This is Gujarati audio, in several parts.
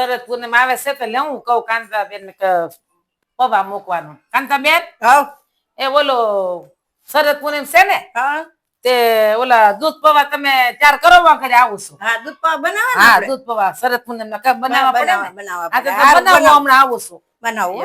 શરદ પૂનમ આવે છે તો લેવું હું કાંતા કાંતાબેન ને કે પવા મૂકવાનું. કાંતાબેન? એ ઓલો શરદ પૂનમ છે ને? હા. તે ઓલા દૂધ પવા તમે ત્યાર કરો વખતે આવું છું. હા દૂધ પવા બનાવો હા? દૂધ પવા શરદ પૂનમ ના બનાવવા પડે બનાવવા- બનાવવા. હમણાં આવું છું. બનાવો.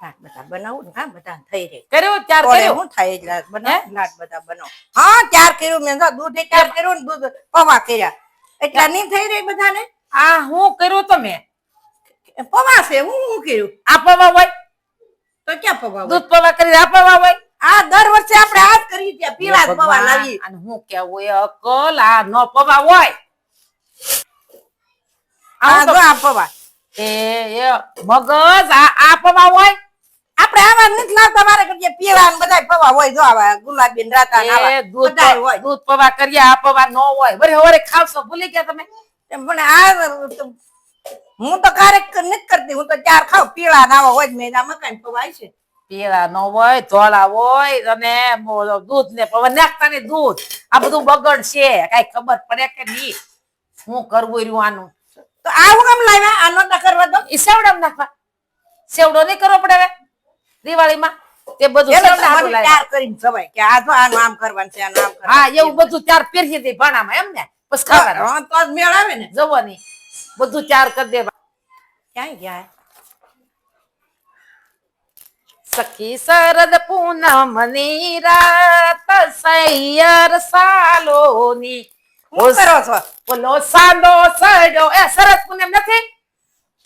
હો. બધા બનાવું ને હા બધા થઈ રહે. કર્યું ત્યાર કોને હું થાય એટલે બનાવ લાડ બધા બનાવો હા ચાર કર્યું મેં દૂધ ચાર કર્યું ને દૂધ પવા કર્યા. એટલા નહીં થઈ રહી બધાને? આ હું કર્યું તમે પવા છે હું હું કર્યું? આ પવા હોય? તો ક્યાં પવા દૂધ પવા કરી આ પવા હોય? આ દર વર્ષે આપણે આ જ કરીએ પીળા પવા અને હું કેવું એ અકલ આ નો પવા હોય. આ પવા. એ મગજ આ આ પવા હોય? આપણે આવા નથી લાવતા મારે કરીએ પીળા ને બધા પવા હોય જો આવા ગુલાબી ને રાતા ને આવા દૂધ હોય. દૂધ પવા કરીએ આ પવા ન હોય. વરે વરે ખાવશો ભૂલી ગયા તમે? પણ આ હું તો ક્યારેક નથી કરતી હું તો ચાર ખાવ પીળા ના હોય જ મેં આ મકાન પવાય છે. પીળા નો હોય ધોળા હોય અને દૂધ ને પવા નાખતા ને દૂધ. આ બધું બગડ છે કઈ ખબર પડે કે નહીં? શું કરવું રહ્યું આનું તો આવું કેમ લાવ્યા આ ના કરવા દો. ઈ સેવડામ નાખવા. સેવડો નહીં કરવો પડે દિવાળીમાં તે બધું એટલે સેવડા હાટું તમારે લાવ્યા. ચાર કરીને સવાય કે આ જો આનું આમ કરવાનું છે આનું આમ હા એવું બધું ત્યાર પહેરી દે ભાણામાં એમ ને? બસ ખાવાનું. તો મેળ આવે ને. જવાની. બધું ત્યાર કરી દેવા. ક્યાં ગયા? સખી શરદ પૂનમની રાત સૈયર સાલોની. ની કરો છો? બોલો સાલો સડ્યો. એ શરદ પૂનમ નથી?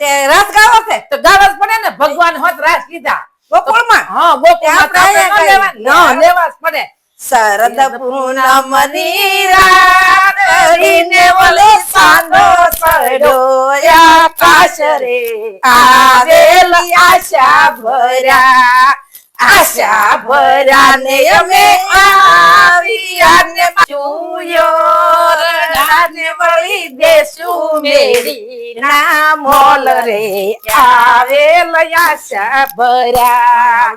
તે રાત ગાવો છે? તો ગાવા જ પડે ને? ભગવાન હોત રાસ લીધા. ગોકુળમાં હા ન લેવા- પડે. શરદ પૂનમની રાત કરીને વલે સાંધો સડોયા કાશ રે આવેલ આશા ભર્યા. આશા ભર્યા ને અમે આવી મોલ રે આવેલ આશા ભર્યા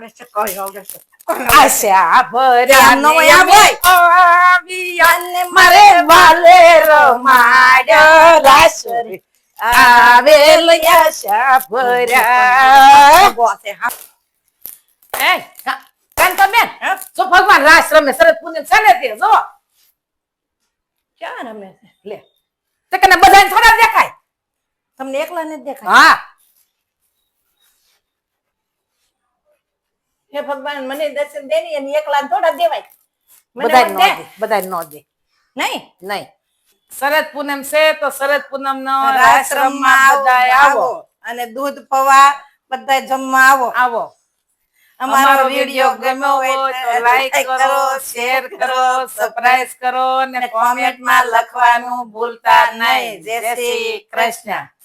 આશા ભર્યા ને આવી મારે વાલે રમાડ રાસ રે આવેલ આશા ભર્યા. એ કા- કાંતાબેન, હે? જો ભગવાન રાસ રમે શરદ પૂનમ છે ને તે જો ક્યાં રમે લે તે કને બધાને થોડા દેખાય તમને એકલા જ દેખાય. હા. હે ભગવાન મને દર્શન દે ને એને એકલા થોડા દેવાય. બધાય નો દે. બધાય નો દે. નહીં? નહીં. શરદ પૂનમ છે તો શરદ પૂનમ નો આશ્રમમાં બધાય આવો. આવો. અને દૂધ પવા બધા જમવા આવો. આવો. અમારો વીડિયો ગમ્યો હોય તો લાઈક કરો શેર કરો સબસ્ક્રાઇબ કરો અને કોમેન્ટમાં લખવાનું ભૂલતા નહીં. જય શ્રી કૃષ્ણ.